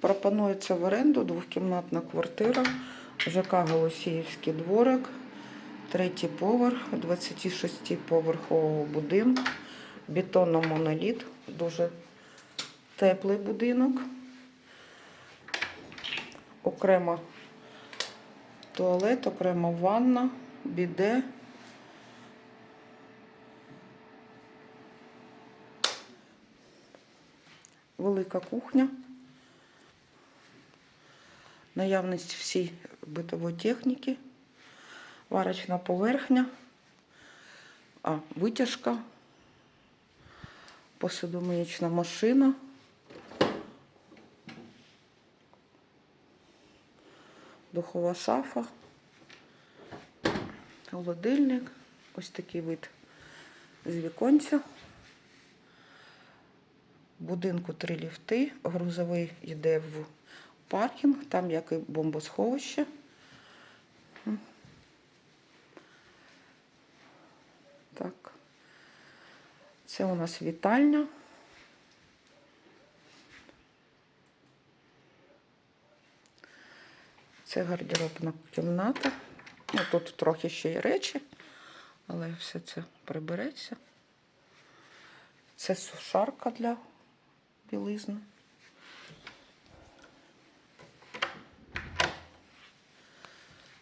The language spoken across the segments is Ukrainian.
Пропонується в оренду двохкімнатна квартира, ЖК Голосіївський дворик, третій поверх 26-поверхового будинку, бетонно-моноліт, дуже теплий будинок. Окремо туалет, окремо ванна, біде. Велика кухня. Наявність всій битової техніки, варочна поверхня, а, витяжка, посудомиючна машина. Духова шафа, холодильник, ось такий вид з віконця. Будинку три ліфти, грузовий йде в паркінг, там як і бомбосховище. Так. Це у нас вітальня. Це гардеробна кімната. Ну, тут трохи ще й речі, але все це прибереться. Це сушарка для білизни.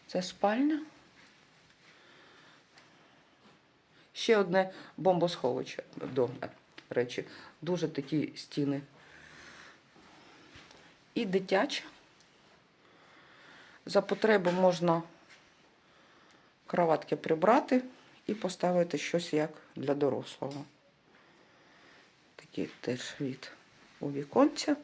Це спальня. Ще одне бомбосховище до речі. Дуже такі стіни. І дитяча. За потребу можна кроватки прибрати і поставити щось як для дорослого. Такий теж від у віконця.